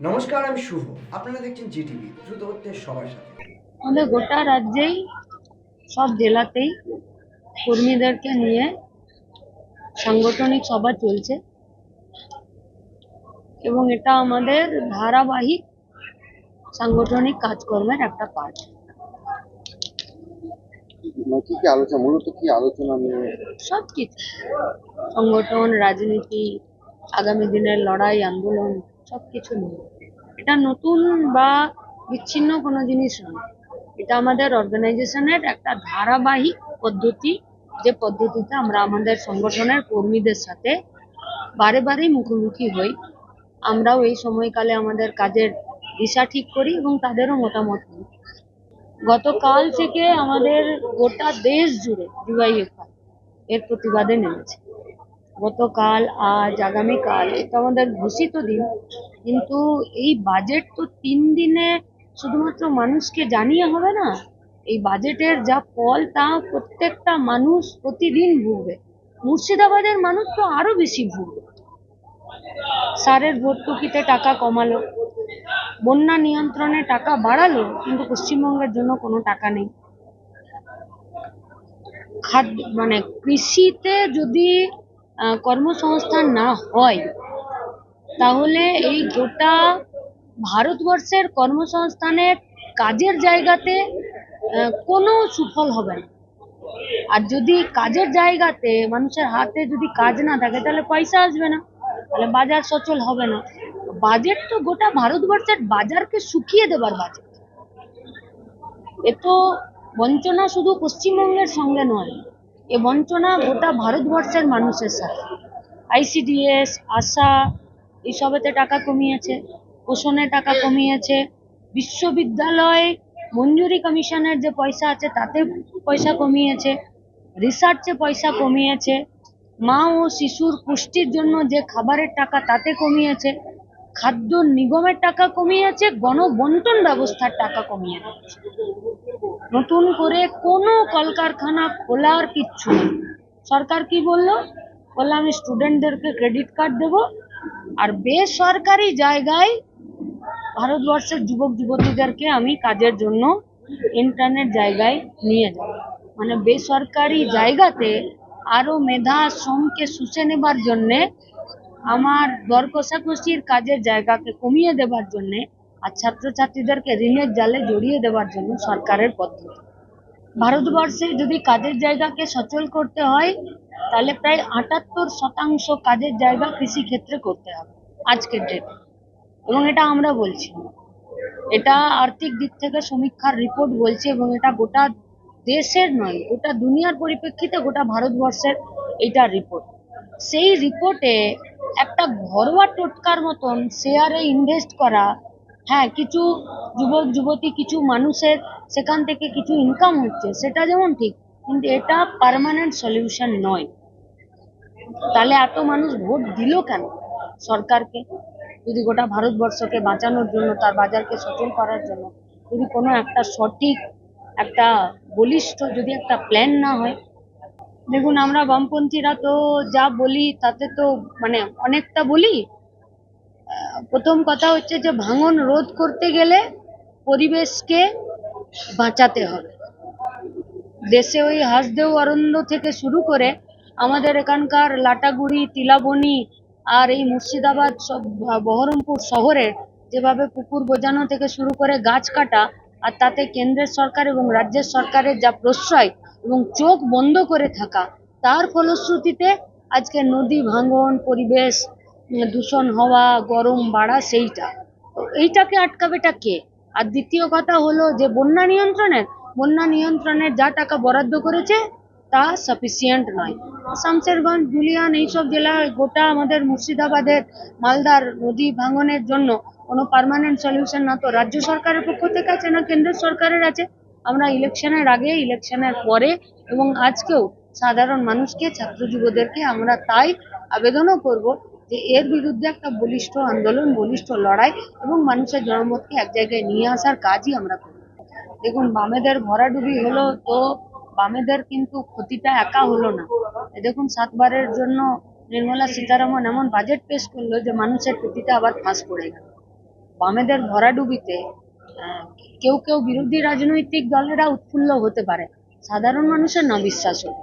নমস্কার আমি শুভ। আপনারা দেখছেন জিটিভি দ্রুত হচ্ছে সবার সাথে। আমাদের গোটা রাজ্যেই সব জেলাতেই কর্মীদেরকে নিয়ে সাংগঠনিক সভা চলছে। এবং এটা আমাদের ধারাবাহিক সাংগঠনিক কাজকর্মের একটা পার্ট মানে কি কি আলোচনা মূলত কি আলোচনা নিয়ে? সব কিছু। সংগঠন রাজনীতি আগামী দিনের লড়াই আন্দোলন সব কিছু নিয়ে। এটা নতুন বা বিচ্ছিন্ন কোনো জিনিস নয়। এটা আমাদের অর্গানাইজেশনের একটা ধারাবাহিক পদ্ধতি। যে পদ্ধতিতে আমরা আমাদের সংগঠনের কর্মীদের সাথে বারে বারেই মুখোমুখি হই। আমরাও এই সময়কালে আমাদের কাজের দিশা ঠিক করি এবং তাদেরও মতামত নিই। গতকাল থেকে আমাদের গোটা দেশ জুড়ে ডিওয়াইএফআই এর প্রতিবাদে নেমেছে। গতকাল, আজ, আগামীকাল, এটা আমাদের ঘোষিত দিন। কিন্তু এই বাজেট তো তিন দিনে শুধুমাত্র মানুষকে জানিয়ে হবে না, এই বাজেটের যা ফল তা প্রত্যেকটা মানুষ প্রতিদিন ভুগবে। মুর্শিদাবাদের মানুষ তো আরও বেশি ভুগবে। সারের ভর্তুকিতে টাকা কমালো, বন্যা নিয়ন্ত্রণে টাকা বাড়ালো, কিন্তু পশ্চিমবঙ্গের জন্য কোনো টাকা নেই। খাদ্য মানে কৃষিতে যদি কর্মসংস্থান না হয় তাহলে এই গোটা ভারতবর্ষের কর্মসংস্থানের কাজের জায়গাতে কোনো সুফল হবে না। আর যদি কাজের জায়গাতে মানুষের হাতে যদি কাজ না থাকে, তাহলে পয়সা আসবে না, তাহলে বাজার সচল হবে না। বাজেট তো গোটা ভারতবর্ষের বাজারকে শুকিয়ে দেবার বাজেট। এ তো বঞ্চনা শুধু পশ্চিমবঙ্গের সঙ্গে নয়, এ বঞ্চনা গোটা ভারতবর্ষের মানুষের সাথে। আইসিডিএস আশা এইসবেতে টাকা কমিয়েছে পোষণে টাকা কমিয়েছে। বিশ্ববিদ্যালয় মঞ্জুরি কমিশনের যে পয়সা আছে, তাতে পয়সা কমিয়েছে। রিসার্চে পয়সা কমিয়েছে। মা ও শিশুর পুষ্টির জন্য যে খাবারের টাকা, তাতে কমিয়েছে। খাদ্য নিগমের টাকা কমিয়েছে, গণবন্টন ব্যবস্থার টাকা কমিয়ে নতুন করে কোনো কলকারখানা খোলার কিচ্ছু নেই। সরকার কি বলল? বললাম স্টুডেন্টদেরকে ক্রেডিট কার্ড দেব আর বেসরকারি জায়গায় ভারতবর্ষের যুবক যুবতীদেরকে আমি কাজের জন্য ইন্টারনেট জায়গায় নিয়ে যাব। মানে বেসরকারি জায়গাতে আরও মেধা শ্রমকে শুষে নেবার জন্যে, আমার দর কষাকষির কাজের জায়গাকে কমিয়ে দেবার জন্যে আর ছাত্রছাত্রীদেরকে ঋণের জালে জড়িয়ে দেবার জন্য সরকারের পদ্ধতি। ভারতবর্ষে যদি কাজের জায়গাকে সচল করতে হয়, তাহলে প্রায় আটাত্তর শতাংশ কাজের জায়গা কৃষিক্ষেত্রে করতে হবে আজকের ডেটে এবং এটা আমরা বলছি। এটা আর্থিক দিক থেকে সমীক্ষার রিপোর্ট বলছে এবং এটা গোটা দেশের নয়, গোটা দুনিয়ার পরিপ্রেক্ষিতে গোটা ভারতবর্ষের এইটা রিপোর্ট সেই রিপোর্টে একটা ঘরোয়া টোটকার মতন শেয়ারে ইনভেস্ট করা হ্যাঁ কিছু যুবক, যুবতী, কিছু মানুষের সেখান থেকে কিছু ইনকাম হচ্ছে, সেটা যেমন ঠিক, কিন্তু এটা পার্মানেন্ট সলিউশন নয়। তাহলে এত মানুষ ভোট দিল কেন সরকারকে? যদি গোটা ভারতবর্ষকে বাঁচানোর জন্য, তার বাজারকে সচল করার জন্য, যদি কোনো একটা সঠিক, একটা বলিষ্ঠ যদি একটা প্ল্যান না হয়। দেখুন, আমরা বামপন্থীরা তো যা বলি, তাতে তো মানে অনেকটা বলি। প্রথম কথা হচ্ছে যে ভাঙন রোধ করতে গেলে পরিবেশকে বাঁচাতে হবে। দেশে ওই হাসদেও অরণ্য থেকে শুরু করে আমাদের এখানকার লাটাগুড়ি, তিলাবনি আর এই মুর্শিদাবাদ সব বহরমপুর শহরে যেভাবে পুকুর বোজানো থেকে শুরু করে গাছ কাটা আর তাতে কেন্দ্রের সরকার এবং রাজ্যের সরকারের যা প্রশ্রয় এবং চোখ বন্ধ করে থাকা, তার ফলশ্রুতিতে আজকে নদী ভাঙন, পরিবেশ, দূষণ হওয়া, গরম বাড়া সেইটা। এইটাকে আটকাবেটা কে? আর দ্বিতীয় কথা হলো যে বন্যা নিয়ন্ত্রণের বন্যা নিয়ন্ত্রণের যা টাকা বরাদ্দ করেছে তা সাফিসিয়েন্ট নয়। শামশেরগঞ্জ ধুলিয়ান এইসব জেলায় গোটা আমাদের মুর্শিদাবাদের, মালদার নদী ভাঙনের জন্য কোনো পার্মানেন্ট সলিউশন না। তো রাজ্য সরকারের পক্ষ থেকে আছে না কেন্দ্র সরকারের আছে? আমরা ইলেকশনের আগে ইলেকশনের পরে এবং আজকেও সাধারণ মানুষকে, ছাত্র যুবদেরকে আমরা তাই আবেদনও করব যে এর বিরুদ্ধে একটা বলিষ্ঠ আন্দোলন, বলিষ্ঠ লড়াই এবং মানুষের জনমতকে এক জায়গায় নিয়ে আসার কাজই আমরা করি। দেখুন, বামেদের ভরাডুবি হলো তো বামেদের কিন্তু ক্ষতিটা একা হলো না। দেখুন, সাতবারের জন্য নির্মলা সীতারামন এমন বাজেট পেশ করল যে মানুষের টুপিতে আবার ফাঁস পড়ে গেল। বামেদের ভরাডুবিতে কেউ কেউ বিরোধী রাজনৈতিক দলেরা উৎফুল্ল হতে পারে। সাধারণ মানুষের না বিশ্বাস হবে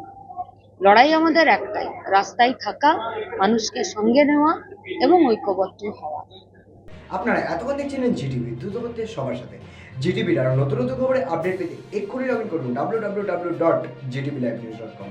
লড়াই আমাদের একটাই, রাস্তায় থাকা, মানুষকে সঙ্গে নেওয়া এবং ঐক্যবদ্ধ হওয়া। আপনারা এতক্ষণ দেখছিলেন জিটিভি, দ্রুত সবার সাথে। জিটিভির আরও নতুন নতুন খবরে আপডেট পেতে এক্ষুনি লগ ইন করুন W W W dot GTV live news dot com